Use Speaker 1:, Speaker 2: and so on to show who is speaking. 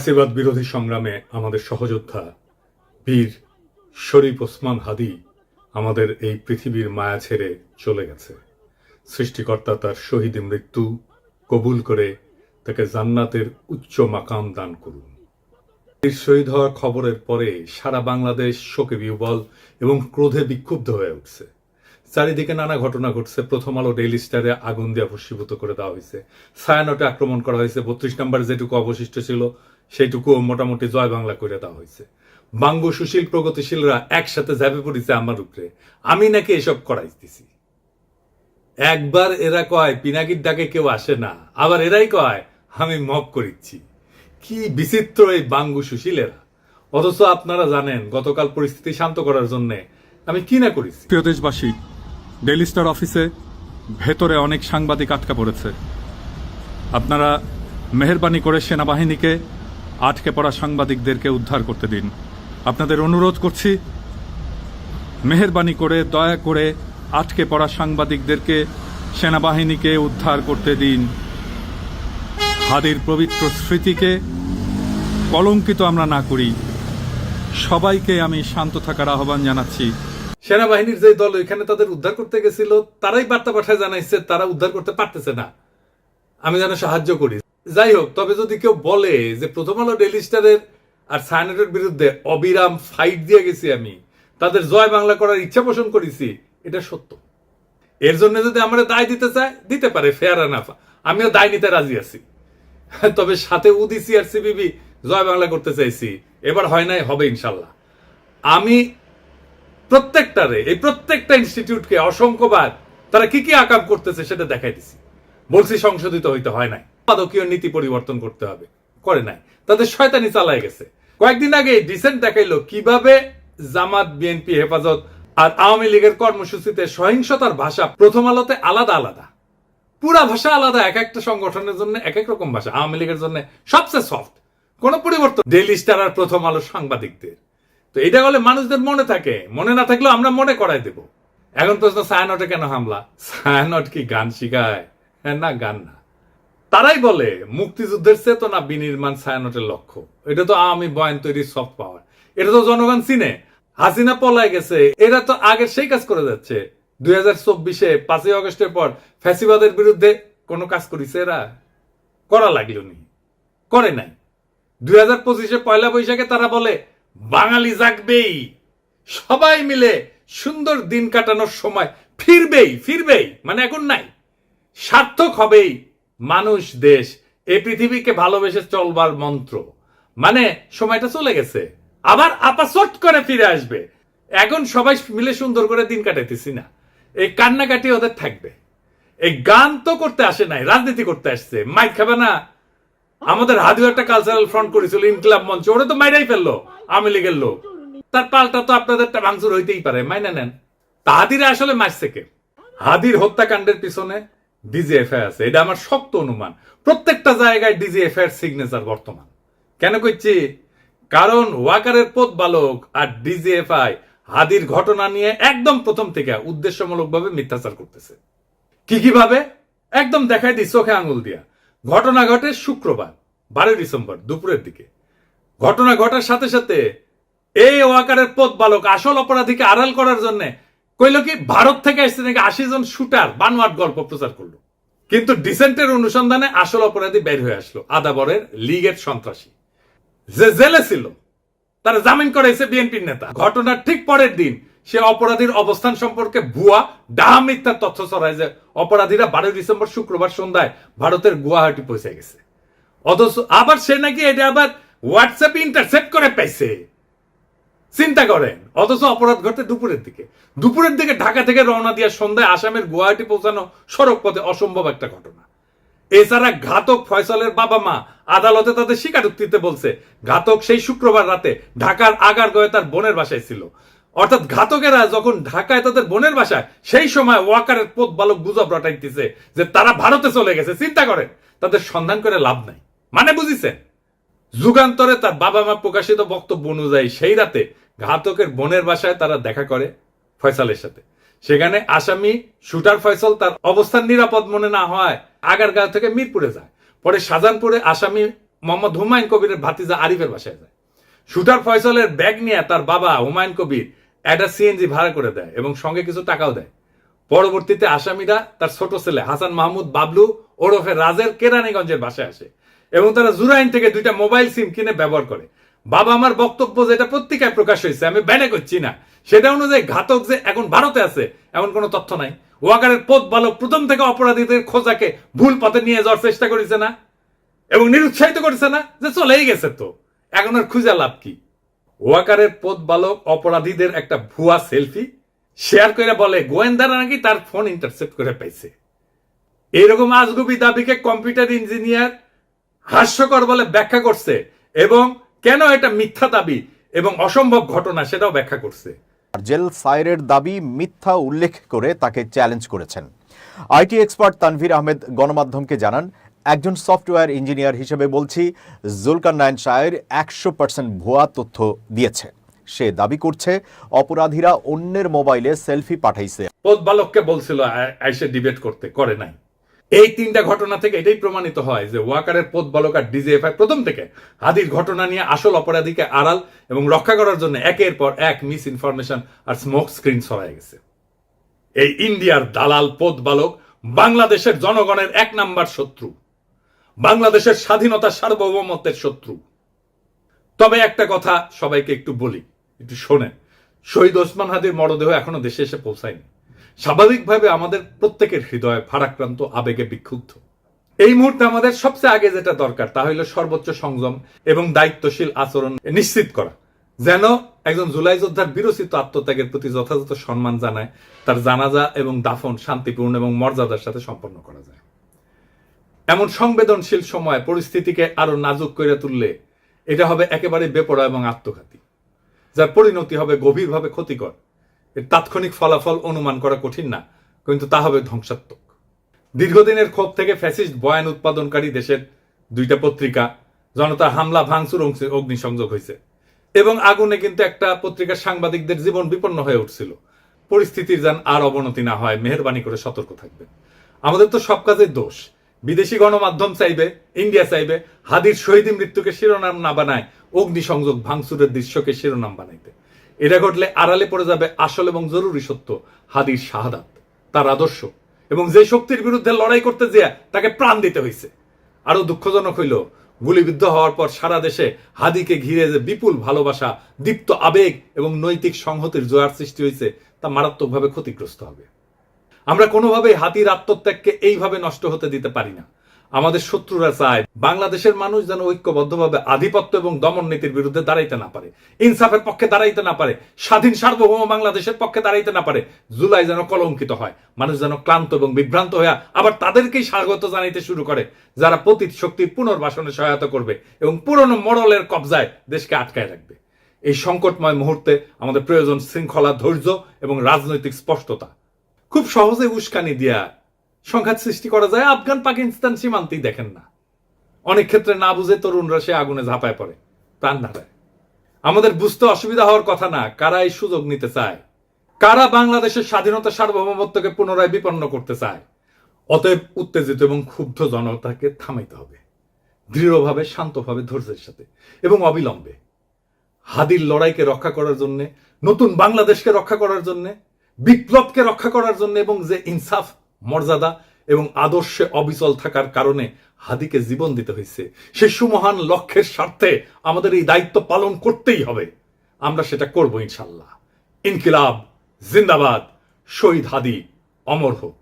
Speaker 1: ফ্যাসিবাদ বিরোধী সংগ্রামে আমাদের সহযোদ্ধা বীর শরীফ ওসমান হাদি আমাদের এই পৃথিবীর মায়া ছেড়ে চলে গেছে। সৃষ্টিকর্তা তার শহীদ মৃত্যু কবুল করে তাকে জান্নাতের উচ্চ মাকাম দান করুন। বীর শহীদ হওয়ার খবরের পরে সারা বাংলাদেশ শোকে বিহবল এবং ক্রোধে বিক্ষুব্ধ হয়ে উঠছে। চারিদিকে নানা ঘটনা ঘটছে। প্রথম আলো ডেইলি স্টারে আগুন দিয়ে ভস্মীভূত করে দেওয়া হয়েছে। সায়ানটে আক্রমণ করা হয়েছে। বত্রিশ নম্বর যেটুকু অবশিষ্ট ছিল সেইটুকু মোটামুটি জয় বাংলা করে দেওয়া হয়েছে বাঙ্গু সুশীল প্রগতিশীলরা একসাথে ঝাঁপে পড়েছে আমার উপরে। আমি নাকি এসব করাইতেছি। একবার এরা কয়, পিনাকির ডাকে কেউ আসে না। আবার এরাই কয়, আমি মপ করিচ্ছি। কি বিচিত্র এই বাঙ্গু সুশীলেরা। অথচ আপনারা জানেন, গতকাল পরিস্থিতি শান্ত করার জন্য আমি কি না করেছি।
Speaker 2: প্রিয় দেশবাসী, ডেইলি স্টার অফিসে ভেতরে অনেক সাংবাদিক আটকা পড়েছে। আপনারা মেহরবানি করে সেনাবাহিনীকে আটকে পড়া সাংবাদিকদেরকে উদ্ধার করতে দিন। আপনাদের অনুরোধ করছি, মেহরবানি করে, দয়া করে আটকে পড়া সাংবাদিকদেরকে সেনাবাহিনীকে উদ্ধার করতে দিন। হাদির পবিত্র স্মৃতিকে কলঙ্কিত আমরা না করি। সবাইকে আমি শান্ত থাকার আহ্বান জানাচ্ছি।
Speaker 1: সেনাবাহিনীর যে দল এখানে তাদের উদ্ধার করতে গেছিল, তারাই বার্তা পাঠায় জানাইছে, তারা উদ্ধার করতে পারতেছে না। আমি যেন সাহায্য করি। যাই হোক, তবে যদি কেউ বলে যে প্রথম আলো ডেইলি স্টারের আর সায়নেটের বিরুদ্ধে অবিরাম ফাইট দিয়ে গেছি আমি, তাদের জয় বাংলা করার ইচ্ছা পোষণ করেছি, এটা সত্য। এর জন্য যদি আমরা দায় দিতে চায়, দিতে পারে ফেয়ার আনাফ আমিও দায় নিতে রাজি আছি। তবে সাথে উদিসি আর সিবিবি জয় বাংলা করতে চাইছি। এবার হয় নাই, হবে ইনশাল্লাহ। আমি প্রত্যেকটারে, এই প্রত্যেকটা ইনস্টিটিউটকে অসংখ্যবার তারা কি কি আকাম করতেছে সেটা দেখাই দিছি বলছি সংশোধিত হইতে হয় নাই। মাদকীয় নীতি পরিবর্তন করতে হবে। করে নাই। তাদের শয়তানি চালায় গেছে। কয়েকদিন আগে ডিসেন্ট দেখাইলো কীভাবে জামাত বিএনপি হেফাজত আর আওয়ামী লীগের কর্মসূচিতে সহিংসতার ভাষা প্রথম আলোতে আলাদা আলাদা। পুরা ভাষা আলাদা, এক একটা সংগঠনের জন্য এক এক রকম ভাষা। আওয়ামী লীগের জন্য সবচেয়ে সফট কোন পরিবর্তন। ডেইলি স্টার আর প্রথম আলো সাংবাদিকদের। তো এটা হলে মানুষদের মনে থাকে। মনে না থাকলেও আমরা মনে করাই দেব। এখন প্রশ্ন, সায়ানটে কেন হামলা? সায়ানট কি গান শিখায়? হ্যাঁ না, গান না। তারাই বলে, মুক্তিযুদ্ধের চেতনা বিনির্মাণ ছায়ানটের লক্ষ্য। এটা তো আমি বয়ান তৈরি সফট পাওয়ার এটা তো জনগণ চিনে। হাসিনা পলায় গেছে। এরা তো আগে সেই কাজ করে যাচ্ছে। দুই হাজার চব্বিশে পাঁচই অগস্টের পর ফ্যাসিবাদের বিরুদ্ধে কোনো কাজ করিছে এরা? করা লাগল নি। করে নাই। দুই হাজার পঁচিশে পয়লা বৈশাখে তারা বলে, বাঙালি জাগবেই। সবাই মিলে সুন্দর দিন কাটানোর সময় ফিরবেই ফিরবেই। মানে এখন নাই। সার্থক হবেই। মানুষ, দেশ এই পৃথিবীকে ভালোবেসে চলবার মন্ত্র। মানে সময়টা চলে গেছে। আবার আপাচট করে ফিরে আসবে। এখন সবাই মিলে সুন্দর করে দিন কাটাইতেছি না। এই কান্নাকাটি ওদের থাকবে। এই গান তো করতে আসে নাই, রাজনীতি করতে আসছে। মাইক খাবে না। আমাদের হাদিও একটা কালচারাল ফ্রন্ট করেছিল ইনকলাব মঞ্চ, ওরা তো মাইরাই ফেলল, আওয়ামী লীগের লোক। তার পাল্টা তো আপনাদেরটা ভাঙচুর হইতেই পারে, মাইনা নেন। তা হাদিরা আসলে মাস থেকে হাদির হত্যাকাণ্ডের পিছনে ডিজিএফআই আছে, এটা আমার শক্ত অনুমান। প্রত্যেকটা জায়গায় ডিজিএফআই এর সিগনেচার বর্তমান। কেন কইছি কারণ ওয়াকারের পথ বালক আর ডিজিএফআই হাদির ঘটনা নিয়ে একদম প্রথম থেকে উদ্দেশ্যমূলকভাবে মিথ্যাচার করতেছে। কি কীভাবে একদম দেখাই দিই চোখে আঙুল দিয়া। ঘটনা ঘটে শুক্রবার, বারোই ডিসেম্বর, দুপুরের দিকে। ঘটনা ঘটার সাথে সাথে এই ওয়াকারের পথ বালক আসল অপরাধীকে আড়াল করার জন্য কইল কি, ভারত থেকে আসছে নাকি আশি জন শুটার বানোয়াট গল্প প্রচার করল। কিন্তু ডিসেন্টের অনুসন্ধানে আসল অপরাধী বের হয়ে আসলো, আদাবরের লীগের সন্ত্রাসী। যে জেলে ছিল, তারা জামিন করেছে বিএনপির নেতা। ঘটনার ঠিক পরের দিন সে অপরাধীর অবস্থান সম্পর্কে ভুয়া, ডাহা মিথ্যার তথ্য ছড়ায় যে অপরাধীরা বারোই ডিসেম্বর শুক্রবার সন্ধ্যায় ভারতের গুয়াহাটি পৌঁছে গেছে। অথচ আবার সে নাকি এটা আবার হোয়াটসঅ্যাপ ইন্টারসেপ্ট করে পাইছে। চিন্তা করেন। অথচ অপরাধ ঘটে দুপুরের দিকে। দুপুরের দিকে ঢাকা থেকে রওনা দিয়ে সন্ধ্যায় আসামের গুয়াহাটি পৌঁছানো সড়ক পথে অসম্ভব একটা ঘটনা। এছাড়া ঘাতক ফয়সালের বাবা মা আদালতে তাদের স্বীকারোক্তিতে বলছে, ঘাতক সেই শুক্রবার রাতে ঢাকার আগারগয়ে তার বোনের বাসায় ছিল। অর্থাৎ ঘাতকেরা যখন ঢাকায় তাদের বোনের বাসায়, সেই সময় ওয়াকারের পথ বালক গুজব রটাইতেছে যে তারা ভারতে চলে গেছে। চিন্তা করেন, তাদের সন্ধান করে লাভ নাই। মানে বুঝিছেন? যুগান্তরে তার বাবা মা প্রকাশিত বক্তব্য অনুযায়ী সেই রাতে ঘাতকের বোনের বাসায় তারা দেখা করে ফয়সালের সাথে। সেখানে আসামি শুটার ফয়সাল তার অবস্থান নিরাপদ মনে না হয়, আগারগাঁও থেকে মিরপুরে যায়। পরে শাহজাহানপুরে আসামি মোহাম্মদ হুমায়ুন কবিরের ভাতিজা আরিফের বাসায় যায়। শুটার ফয়সলের ব্যাগ নিয়ে তার বাবা হুমায়ুন কবির একটা সিএনজি ভাড়া করে দেয় এবং সঙ্গে কিছু টাকাও দেয়। পরবর্তীতে আসামিরা তার ছোট ছেলে হাসান মাহমুদ বাবলু ওরফে রাজের কেরানীগঞ্জের বাসায় আসে এবং তারা জুরাইন থেকে দুইটা মোবাইল সিম কিনে ব্যবহার করে। বাবা আমার বক্তব্য যেটা পত্রিকায় প্রকাশ হয়েছে, আমি ব্যানে করছি না। সেটা অনুযায়ী ঘাতক যে এখন ভারতে আছে, এমন কোনো তথ্য নাই। ওয়াকারের পথ বালক প্রথম থেকে অপরাধীদের খোঁজাকে ভুল পথে নিয়ে যাওয়ার চেষ্টা করেছে না? এবং নিরুৎসাহিত করেছে না? যে চলেই গেছে তো। এখন আর খুঁজে লাভ কি? ওয়াকারের পথ বালক অপরাধীদের একটা ভুয়া সেলফি শেয়ার করে বলে, গোয়েন্দারা নাকি তার ফোন ইন্টারসেপ্ট করে পাইছে। এইরকম আজগুবি দাবিকে কম্পিউটার ইঞ্জিনিয়ার হাস্যকর বলে ব্যাখ্যা করছে এবং কেন এটা মিথ্যা দাবি এবং অসম্ভব ঘটনা সেটাও ব্যাখ্যা করছে?
Speaker 3: জেল সাইরের দাবি মিথ্যা উল্লেখ করে তাকে চ্যালেঞ্জ করেছেন। আইটি এক্সপার্ট তানভীর আহমেদ গণমাধ্যমকে জানান একজন সফটওয়্যার ইঞ্জিনিয়ার হিসেবে বলছি জুলকার নায়ন শায়ের একশো পার্সেন্ট ভুয়া তথ্য দিয়েছে। সে দাবি করছে অপরাধীরা অন্যের মোবাইলে সেলফি পাঠাইছে।
Speaker 1: পথ বালককে বলছিল আইসে ডিবেট করতে করে নাই। এই তিনটা ঘটনা থেকে এটাই প্রমাণিত হয় যে ওয়াকারের পথ বালক আর ডিজিএফআই প্রথম থেকে হাদির ঘটনা নিয়ে আসল অপরাধীকে আড়াল এবং রক্ষা করার জন্য একের পর এক মিস ইনফরমেশন আর স্মোক স্ক্রিন ছড়ায় গেছে। এই ইন্ডিয়ার দালাল পথ বালক বাংলাদেশের জনগণের এক নাম্বার শত্রু। বাংলাদেশের স্বাধীনতা সার্বভৌমত্বের শত্রু। তবে একটা কথা সবাইকে একটু বলি, একটু শোনেন। শহীদ ওসমান হাদির মরদেহ এখনও দেশে এসে পৌঁছায়নি। স্বাভাবিকভাবে আমাদের প্রত্যেকের হৃদয় ভারাক্রান্ত, আবেগে বিক্ষুব্ধ। এই মুহূর্তে আমাদের সবচেয়ে আগে যেটা দরকার, তা হলো সর্বোচ্চ সংযম এবং দায়িত্বশীল আচরণ নিশ্চিত করা। যেন একজন জুলাই যোদ্ধার বিরচিত আত্মত্যাগের প্রতি যথাযথ সম্মান জানায়, তার জানাজা এবং দাফন শান্তিপূর্ণ এবং মর্যাদার সাথে সম্পন্ন করা যায়। এমন সংবেদনশীল সময় পরিস্থিতিকে আরও নাজুক করে তুললে এটা হবে একেবারে বেপরা এবং আত্মঘাতী, যার পরিণতি হবে গভীরভাবে ক্ষতিকর। এর তাৎক্ষণিক ফলাফল অনুমান করা কঠিন না, কিন্তু তা হবে ধ্বংসাত্মক। দীর্ঘদিনের ক্ষোভ থেকে ফ্যাসিস্ট বয়ান উৎপাদনকারী দেশের দুইটা পত্রিকা জনতার হামলা, ভাঙচুর অগ্নিসংযোগ হয়েছে। এবং আগুনে কিন্তু একটা পত্রিকার সাংবাদিকদের জীবন বিপন্ন হয়ে উঠছিল। পরিস্থিতির যেন আর অবনতি না হয়, মেহরবানি করে সতর্ক থাকবে আমাদের তো সব কাজের দোষ। বিদেশি গণমাধ্যম চাইবে, ইন্ডিয়া চাইবে, হাদির শহীদ মৃত্যুকে শিরোনাম না বানায়, অগ্নিসংযোগ, ভাঙচুরের দৃশ্যকে শিরোনাম বানাইতে। এটা ঘটলে আড়ালে পড়ে যাবে আসল এবং জরুরি সত্য হাদির শাহাদাত, তার আদর্শ। এবং যে শক্তির বিরুদ্ধে লড়াই করতে যেয়া তাকে প্রাণ দিতে হয়েছে আরও দুঃখজনক হইল, গুলিবিদ্ধ হওয়ার পর সারা দেশে হাদিকে ঘিরে যে বিপুল ভালোবাসা, দীপ্ত আবেগ এবং নৈতিক সংহতির জোয়ার সৃষ্টি হয়েছে তা মারাত্মকভাবে ক্ষতিগ্রস্ত হবে। আমরা কোনোভাবেই হাতির আত্মত্যাগকে এইভাবে নষ্ট হতে দিতে পারি না। আমাদের শত্রুরা চায় বাংলাদেশের মানুষ যেন ঐক্যবদ্ধভাবে আধিপত্য এবং দমন নীতির বিরুদ্ধে দাঁড়াইতে না পারে। ইনসাফের পক্ষে দাঁড়াইতে না পারে। স্বাধীন সার্বভৌম বাংলাদেশের পক্ষে দাঁড়াইতে না পারে। জুলাই যেন কলঙ্কিত হয়। মানুষ যেন ক্লান্ত এবং বিভ্রান্ত হয়ে আবার তাদেরকেই স্বাগত জানাইতে শুরু করে, যারা পতীত শক্তির পুনর্বাসনে সহায়তা করবে এবং পুরনো মরলের কবজায় দেশকে আটকায় রাখবে। এই সংকটময় মুহূর্তে আমাদের প্রয়োজন শৃঙ্খলা ধৈর্য এবং রাজনৈতিক স্পষ্টতা। খুব সহজে উস্কানি দিয়া সংঘাত সৃষ্টি করা যায়, আফগান পাকিস্তান সীমান্তেই দেখেন না। অনেক ক্ষেত্রে না বুঝে তরুণরা সে আগুনে ঝাঁপায় পড়ে, প্রাণ হারায় আমাদের বুঝতে অসুবিধা হওয়ার কথা না, কারা এই সুযোগ নিতে চায়? কারা বাংলাদেশের স্বাধীনতা সার্বভৌমত্বকে পুনরায় বিপন্ন করতে চায়? অতএব উত্তেজিত এবং ক্ষুব্ধ জনতাকে থামাইতে হবে। দৃঢ়ভাবে, শান্তভাবে, ধৈর্যের সাথে এবং অবিলম্বে। হাদির লড়াইকে রক্ষা করার জন্য, নতুন বাংলাদেশকে রক্ষা করার জন্য, বিপ্লবকে রক্ষা করার জন্য এবং যে ইনসাফ মর্যাদা এবং আদর্শে অবিচল থাকার কারণে হাদিকে জীবন দিতে হয়েছে। সেই সুমহান লক্ষ্যের স্বার্থে আমাদের এই দায়িত্ব পালন করতেই হবে। আমরা সেটা করব ইনশাল্লাহ। ইনকিলাব, জিন্দাবাদ, শহীদ হাদি, অমর হোক।